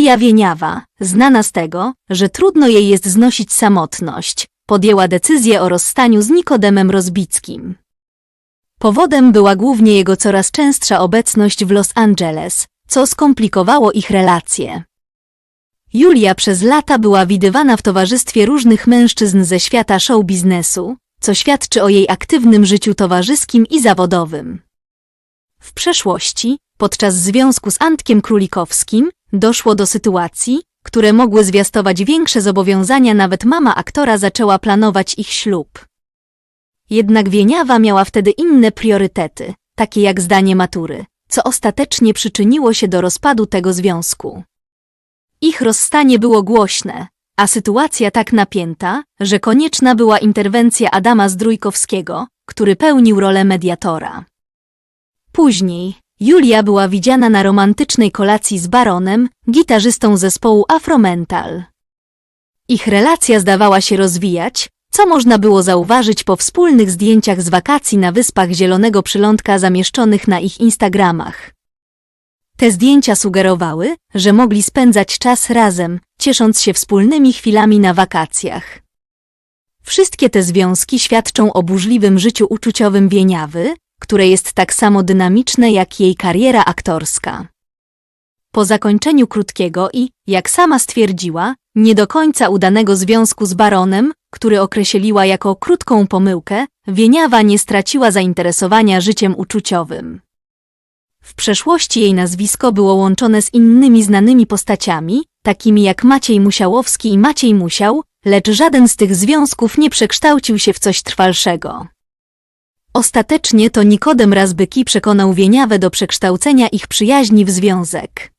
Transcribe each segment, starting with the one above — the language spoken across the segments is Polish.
Julia Wieniawa, znana z tego, że trudno jej jest znosić samotność, podjęła decyzję o rozstaniu z Nikodemem Rozbickim. Powodem była głównie jego coraz częstsza obecność w Los Angeles, co skomplikowało ich relacje. Julia przez lata była widywana w towarzystwie różnych mężczyzn ze świata show biznesu, co świadczy o jej aktywnym życiu towarzyskim i zawodowym. W przeszłości, podczas związku z Antkiem Królikowskim, doszło do sytuacji, które mogły zwiastować większe zobowiązania, nawet mama aktora zaczęła planować ich ślub. Jednak Wieniawa miała wtedy inne priorytety, takie jak zdanie matury, co ostatecznie przyczyniło się do rozpadu tego związku. Ich rozstanie było głośne, a sytuacja tak napięta, że konieczna była interwencja Adama Zdrójkowskiego, który pełnił rolę mediatora. Później Julia była widziana na romantycznej kolacji z Baronem, gitarzystą zespołu Afromental. Ich relacja zdawała się rozwijać, co można było zauważyć po wspólnych zdjęciach z wakacji na Wyspach Zielonego Przylądka zamieszczonych na ich Instagramach. Te zdjęcia sugerowały, że mogli spędzać czas razem, ciesząc się wspólnymi chwilami na wakacjach. Wszystkie te związki świadczą o burzliwym życiu uczuciowym Wieniawy, które jest tak samo dynamiczne jak jej kariera aktorska. Po zakończeniu krótkiego i, jak sama stwierdziła, nie do końca udanego związku z baronem, który określiła jako krótką pomyłkę, Wieniawa nie straciła zainteresowania życiem uczuciowym. W przeszłości jej nazwisko było łączone z innymi znanymi postaciami, takimi jak Maciej Musiałowski i Maciej Musiał, lecz żaden z tych związków nie przekształcił się w coś trwalszego. Ostatecznie to Nikodem Razbyki przekonał Wieniawę do przekształcenia ich przyjaźni w związek.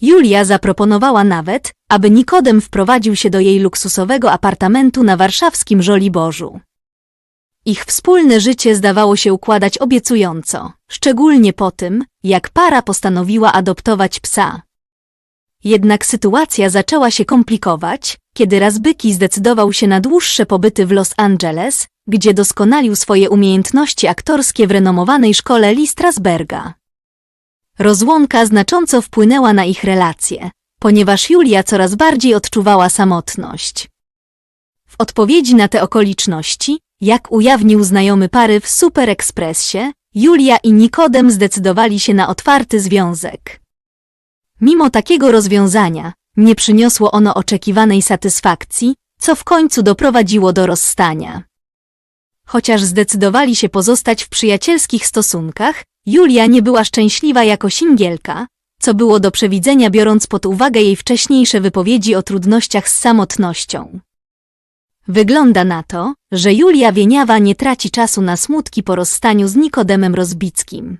Julia zaproponowała nawet, aby Nikodem wprowadził się do jej luksusowego apartamentu na warszawskim Żoliborzu. Ich wspólne życie zdawało się układać obiecująco, szczególnie po tym, jak para postanowiła adoptować psa. Jednak sytuacja zaczęła się komplikować, kiedy Razbyki zdecydował się na dłuższe pobyty w Los Angeles, gdzie doskonalił swoje umiejętności aktorskie w renomowanej szkole Lee Strasberga. Rozłąka znacząco wpłynęła na ich relacje, ponieważ Julia coraz bardziej odczuwała samotność. W odpowiedzi na te okoliczności, jak ujawnił znajomy pary w Super Expressie, Julia i Nikodem zdecydowali się na otwarty związek. Mimo takiego rozwiązania, nie przyniosło ono oczekiwanej satysfakcji, co w końcu doprowadziło do rozstania. Chociaż zdecydowali się pozostać w przyjacielskich stosunkach, Julia nie była szczęśliwa jako singielka, co było do przewidzenia biorąc pod uwagę jej wcześniejsze wypowiedzi o trudnościach z samotnością. Wygląda na to, że Julia Wieniawa nie traci czasu na smutki po rozstaniu z Nikodemem Rozbickim.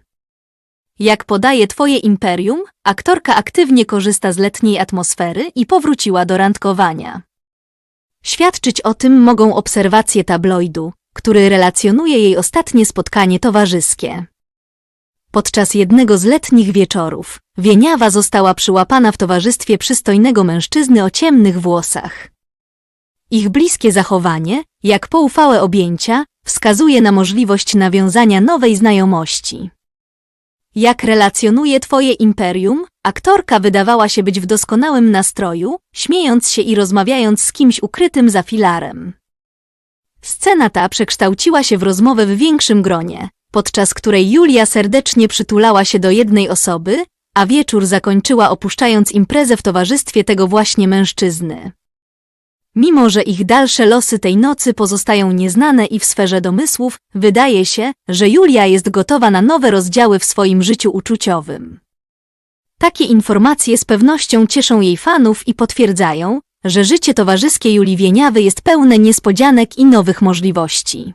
Jak podaje Twoje imperium, aktorka aktywnie korzysta z letniej atmosfery i powróciła do randkowania. Świadczyć o tym mogą obserwacje tabloidu, który relacjonuje jej ostatnie spotkanie towarzyskie. Podczas jednego z letnich wieczorów, Wieniawa została przyłapana w towarzystwie przystojnego mężczyzny o ciemnych włosach. Ich bliskie zachowanie, jak poufałe objęcia, wskazuje na możliwość nawiązania nowej znajomości. Jak relacjonuje Twoje imperium, aktorka wydawała się być w doskonałym nastroju, śmiejąc się i rozmawiając z kimś ukrytym za filarem. Scena ta przekształciła się w rozmowę w większym gronie, podczas której Julia serdecznie przytulała się do jednej osoby, a wieczór zakończyła opuszczając imprezę w towarzystwie tego właśnie mężczyzny. Mimo, że ich dalsze losy tej nocy pozostają nieznane i w sferze domysłów, wydaje się, że Julia jest gotowa na nowe rozdziały w swoim życiu uczuciowym. Takie informacje z pewnością cieszą jej fanów i potwierdzają, że życie towarzyskie Julii Wieniawy jest pełne niespodzianek i nowych możliwości.